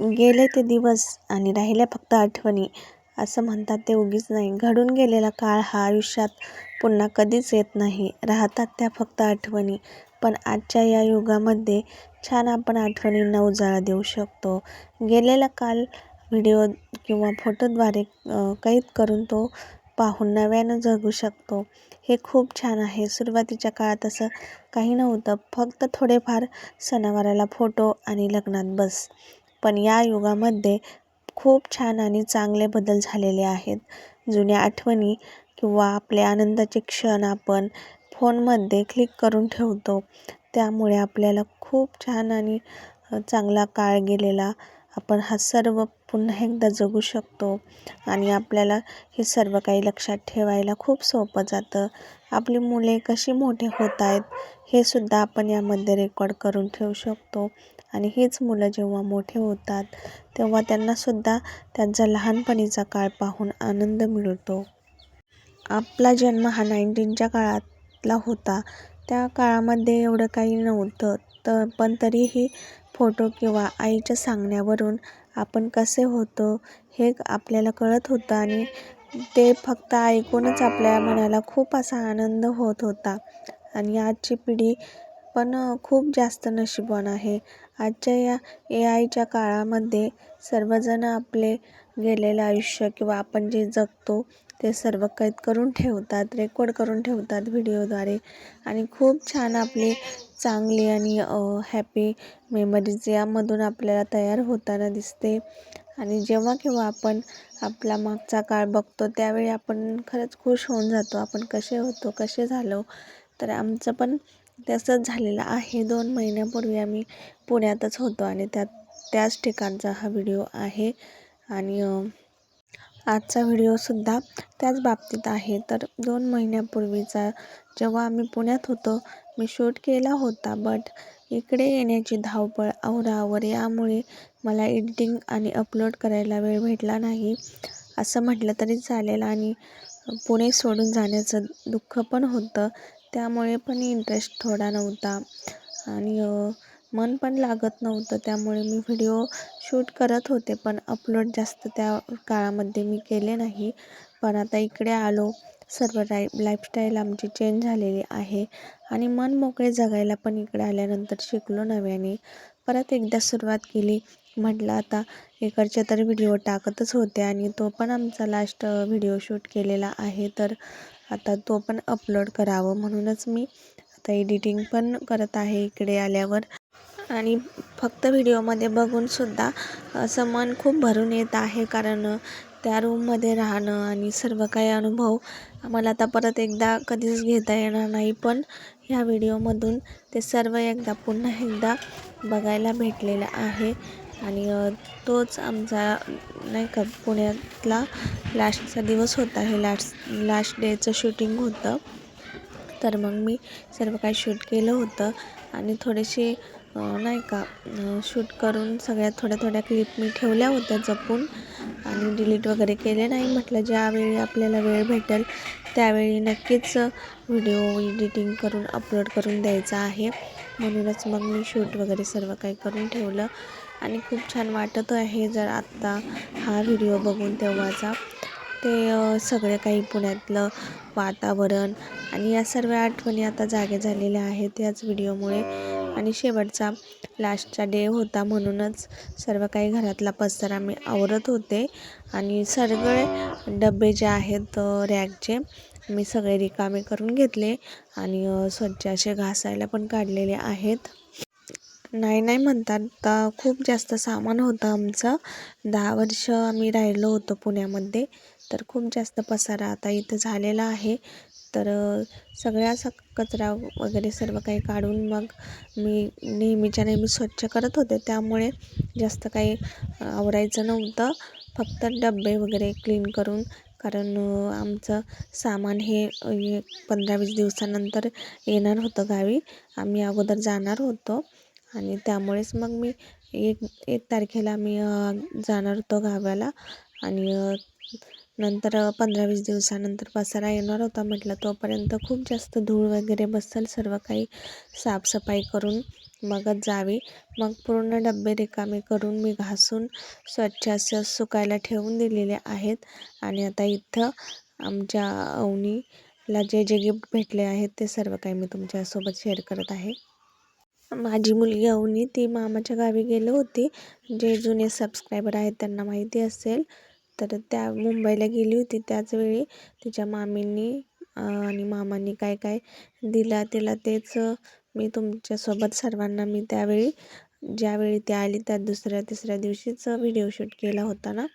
गेले ते दिवस आणि राहिल्या फक्त आठवणी. असं म्हणतात ते उगीच नाही. घडून गेलेला काळ हा आयुष्यात पुन्हा कधीच येत नाही. राहतात त्या फक्त आठवणी. पण आजच्या या युगामध्ये छान आपण आठवणींना उजाळा देऊ शकतो. गेलेला काल व्हिडिओ किंवा फोटोद्वारे कैद करून तो पाहून नव्यानं जगू शकतो. हे खूप छान आहे. सुरुवातीच्या काळात असं काही नव्हतं. फक्त थोडेफार सणावाराला फोटो आणि लग्नात बस. पण या युगामध्ये खूप छान आणि चांगले बदल झालेले आहेत. जुन्या आठवणी किंवा आपले आनंदाचे क्षण आपण फोनमध्ये क्लिक करून ठेवतो. त्यामुळे आपल्याला खूप छान आणि चांगला काळ गेलेला. आपण हा सर्व पुन्हा एकदा जगू शकतो. आणि आपल्याला हे सर्व काही लक्षात ठेवायला खूप सोपं जातं. आपली मुले कशी मोठे होत आहेत हे सुद्धा आपण यामध्ये रेकॉर्ड करून ठेवू शकतो. आणि हीच मुलं जेव्हा मोठे होतात तेव्हा त्यांनासुद्धा त्यांचा लहानपणीचा काळ पाहून आनंद मिळतो. आपला जन्म हा नाईन्टीनच्या काळातला होता. त्या काळामध्ये एवढं काही नव्हतं तर पण तरीही फोटो किंवा आईच्या सांगण्यावरून आपण कसे होतो हे आपल्याला कळत होतं आणि ते फक्त ऐकूनच आपल्या मनाला खूप असा आनंद होत होता. आणि आजची पिढी पण खूप जास्त नशीबवान आहे. आजच्या या ए आयच्या काळामध्ये सर्वजण आपले गेलेलं आयुष्य किंवा आपण जे जगतो ते सर्व कैद करून ठेवतात रेकॉर्ड करून ठेवतात व्हिडिओद्वारे. आणि खूप छान आपली चांगली आणि हॅपी मेमरीज यामधून आपल्याला तयार होताना दिसते. आणि जेव्हा केव्हा आपण आपला मागचा काळ बघतो त्यावेळी आपण खरंच खुश होऊन जातो. आपण कसे होतो कसे झालो तर आमचं पण तसंच झालेलं आहे. दोन महिन्यापूर्वी आम्ही पुण्यातच होतो आणि त्यात त्याच ठिकाणचा हा व्हिडिओ आहे. आणि आजचा व्हिडिओसुद्धा त्याच बाबतीत आहे. तर दोन महिन्यापूर्वीचा जेव्हा आम्ही पुण्यात होतो मी शूट केला होता. बट इकडे येण्याची धावपळ आवरावर यामुळे मला एडिटिंग आणि अपलोड करायला वेळ भेटला नाही असं म्हटलं तरी चालेल. आणि पुणे सोडून जाण्याचं दुःख पण होतं. त्यामुळे पण इंटरेस्ट थोडा नव्हता. आणि मन पण लागत नव्हतं. त्यामुळे मी व्हिडिओ शूट करत होते पण अपलोड जास्त त्या काळामध्ये मी केले नाही. पण आता इकडे आलो. सर्व राय लाईफस्टाईल आमची चेंज झालेली आहे. आणि मन मोकळे जगायला पण इकडे आल्यानंतर शिकलो नव्याने. परत एकदा सुरुवात केली. म्हटलं आता इकडचे तर व्हिडिओ टाकतच होते आणि तो पण आमचा लास्ट व्हिडिओ शूट केलेला आहे. तर आता तो पण अपलोड करावं म्हणूनच मी आता एडिटिंग पण करत आहे इकडे आल्यावर. आणि फक्त व्हिडिओमध्ये बघूनसुद्धा असं मन खूप भरून येत आहे कारण त्या रूममध्ये राहणं आणि सर्व काही अनुभव मला आता परत एकदा कधीच घेता येणार नाही. पण ह्या व्हिडिओमधून ते सर्व एकदा पुन्हा एकदा बघायला भेटलेलं आहे. आणि तोच आमचा नाही का पुण्यातला लास्टचा दिवस होता. हे लास्ट लास्ट डेचं शूटिंग होतं. तर मग मी सर्व काही शूट केलं होतं. आणि थोडेसे नाही का शूट करून सगळ्या थोड्या थोड्या क्लिप मी ठेवल्या होत्या जपून. आणि डिलीट वगैरे केले नाही म्हटलं. ज्यावेळी आपल्याला वेळ भेटेल त्यावेळी नक्कीच व्हिडिओ एडिटिंग करून अपलोड करून द्यायचा आहे. म्हणूनच मग मी शूट वगैरे सर्व काही करून ठेवलं. आणि खूप छान वाटत आहे जर आत्ता हा व्हिडिओ बघून तेव्हाचा. ते सगळे काही पुण्यातलं वातावरण आणि या सर्व आठवणी आता जागे झालेल्या आहेत याच व्हिडिओमुळे. आणि शेवटचा लास्टचा डे होता म्हणूनच सर्व काही घरातला पसारा मी आवरत होते. आणि सगळे डबे जे आहेत रॅकचे मी सगळे रिकामे करून घेतले आणि स्वच्छ असे घासायला पण काढलेले आहेत. नाही नाही म्हणतात. तर खूप जास्त सामान होतं आमचं. दहा वर्ष आम्ही राहिलो होतो पुण्यामध्ये. तर खूप जास्त पसारा आता इथं झालेला आहे. तर सगळ्या स कचरा वगैरे सर्व काही काढून मग मी नेहमीच्या नेहमी स्वच्छ करत होते. त्यामुळे जास्त काही आवरायचं नव्हतं. फक्त डबे वगैरे क्लीन करून कारण आमचं सामान हे पंधरा वीस दिवसानंतर येणार होतं गावी. आम्ही अगोदर जाणार होतो. आणि त्यामुळेच मग मी एक एक तारखेला मी जाणार होतो गावाला. आणि नंतर पंधरा वीस दिवसानंतर पसारा येणार होता म्हटलं तोपर्यंत खूप जास्त धूळ वगैरे बसेल. सर्व काही साफसफाई करून मगच जावी. मग पूर्ण डबे रिकामे करून मी घासून स्वच्छ असं सुकायला ठेवून दिलेले आहेत. आणि आता इथं आमच्या अवनीला जे जे गिफ्ट भेटले आहेत ते सर्व काही मी तुमच्यासोबत शेअर करत आहे. माझी मुलगी अवनी ती मामाच्या गावी गेली होती. जे जुने सबस्क्रायबर आहेत त्यांना माहिती असेल. तर त्या मुंबईला गेली होती त्याच वेळी. तिच्या मामींनी आणि मामांनी काय काय दिला तिला तेच मी तुमच्यासोबत सर्वांना मी त्यावेळी ज्यावेळी ती आली त्या दुसऱ्या तिसऱ्या दिवशीच व्हिडिओ शूट केला होता ना.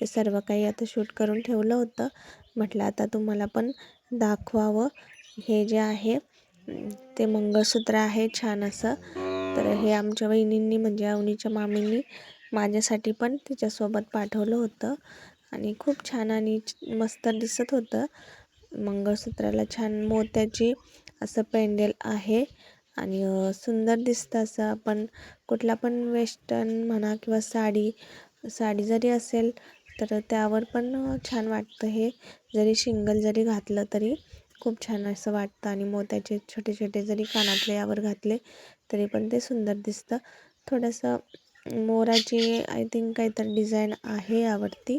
ते सर्व काही आता शूट करून ठेवलं होतं. म्हटलं आता तुम्हाला पण दाखवावं. हे जे आहे ते मंगळसूत्र आहे छान असं. तर हे आमच्या वहिनींनी म्हणजे अवनीच्या मामींनी माझ्यासाठी पण तिच्यासोबत पाठवलं होतं. आणि खूप छान आणि मस्त दिसत होतं. मंगळसूत्राला छान मोत्याची असं पेंडेल आहे. आणि सुंदर दिसतं असं आपण कुठला पण वेस्टर्न म्हणा किंवा साडी साडी जरी असेल तर त्यावर पण छान वाटतं हे. जरी शिंगल जरी घातलं तरी खूप छान असं वाटतं आणि मोत्याचे छोटे छोटे जरी कानातले यावर घातले तरी पण ते सुंदर दिसतं. थोडंसं मोराची आय थिंक काहीतरी डिझाईन आहे यावरती.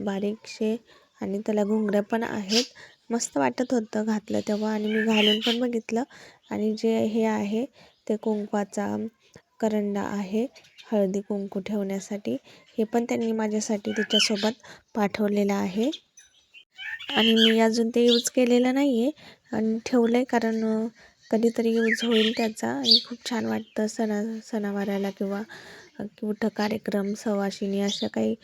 बारीकशे आणि त्याला घुंगऱ्या पण आहेत. मस्त वाटत होतं घातलं तेव्हा आणि मी घालून पण बघितलं. आणि जे हे आहे ते कुंकवाचा करंडा आहे हळदी कुंकू ठेवण्यासाठी. हे पण त्यांनी माझ्यासाठी तिच्यासोबत पाठवलेलं आहे. आणि मी अजून ते यूज केलेलं नाही आहे आणि ठेवलं आहे कारण कधीतरी यूज होईल त्याचा. आणि खूप छान वाटतं सणा सणावाराला किंवा कुठं कार्यक्रम सवाशिणी अशा काही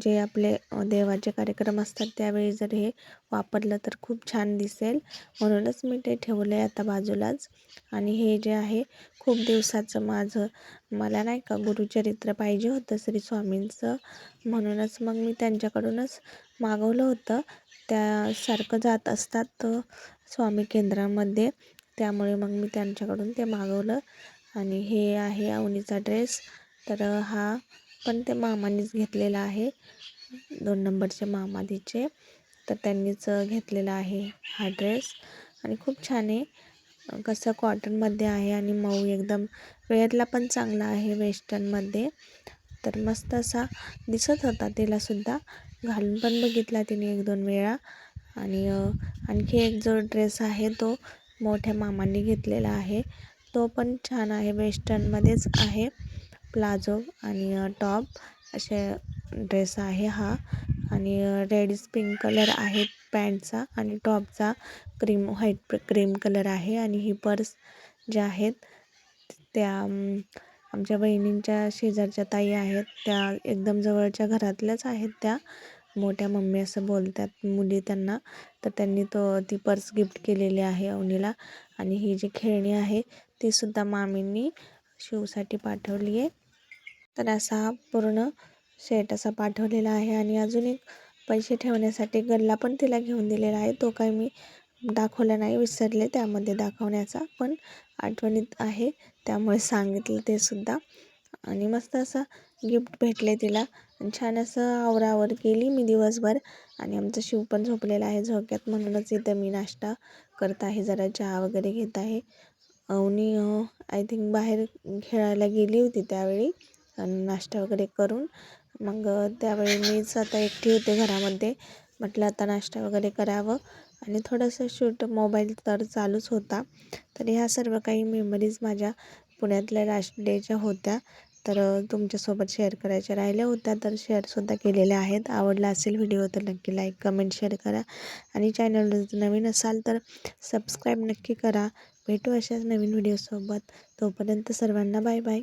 जे आपले देवाचे कार्यक्रम असतात त्यावेळी जर हे वापरलं तर खूप छान दिसेल. म्हणूनच मी ते ठेवलं आहे आता बाजूलाच. आणि हे जे आहे खूप दिवसाचं माझं मला नाही का गुरुचरित्र पाहिजे होतं श्री स्वामींचं. म्हणूनच मग मी त्यांच्याकडूनच मागवलं होतं. त्यासारखं जात असतात स्वामी केंद्रामध्ये. त्यामुळे मग मी त्यांच्याकडून ते मागवलं. आणि हे आहे अवनीचा ड्रेस. तर हा पण ते मामानीच घेतलेला आहे. दोन नंबरचे मामादीचे तर त्यांनीच घेतलेला आहे हा ड्रेस. आणि खूप छान आहे. कसं कॉटनमध्ये आहे आणि मऊ एकदम. वेअरला पण चांगला आहे वेस्टर्नमध्ये. तर मस्त असा दिसत होता तिलासुद्धा घालून पण बघितला तिने एक दोन वेळा. आणि आणखी एक जो ड्रेस आहे तो मोठ्या मामांनी घेतलेला आहे. तो पण छान आहे. वेस्टर्नमध्येच आहे. प्लाझो आणि टॉप असे ड्रेस आहे हा. आणि रेडिस पिंक कलर आहे पॅन्टचा आणि टॉपचा क्रीम व्हाईट क्रीम कलर आहे. आणि ही पर्स ज्या आहेत त्या आमच्या बहिणींच्या शेजारच्या ताई आहेत. त्या एकदम जवळच्या घरातल्याच आहेत त्या. मोठ्या मम्मी असं बोलतात मुली त्यांना. तर त्यांनी तो ती पर्स गिफ्ट केलेली आहे अवनीला. आणि ही जी खेळणी आहे तीसुद्धा मामींनी शिवसाठी पाठवली आहे. तर असा हा पूर्ण सेट असा पाठवलेला आहे. आणि अजून एक पैसे ठेवण्यासाठी गल्ला पण तिला घेऊन दिलेला आहे. तो काही मी दाखवला नाही विसरले त्यामध्ये दाखवण्याचा. पण आठवणीत आहे त्यामुळे सांगितलं ते सुद्धा. आणि मस्त असं गिफ्ट भेटले तिला. आणि छान असं आवरावर केली मी दिवसभर. आणि आमचं शिव पण झोपलेला आहे झोक्यात. म्हणूनच इथं मी नाश्ता करत आहे. जरा चहा वगैरे घेत आहे. अवनी आय थिंक बाहेर खेळायला गेली होती त्यावेळी. आणि नाश्ता वगैरे करून. मग त्यावेळी मीच आता एकटी होते घरामध्ये. म्हटलं आता नाश्ता वगैरे करावं. आणि थोडंसं शूट मोबाईल तर चालूच होता. तर ह्या सर्व काही मेमरीज माझ्या पुण्यातल्या लास्ट डेच्या होत्या. तर तुमच्यासोबत शेअर करायच्या राहिल्या होत्या तर शेअरसुद्धा केलेल्या आहेत. आवडला असेल व्हिडिओ तर नक्की लाईक कमेंट शेअर करा. आणि चॅनल नवीन असाल तर सबस्क्राईब नक्की करा. भेटू अशाच नवीन व्हिडिओसोबत तोपर्यंत सर्वांना बाय बाय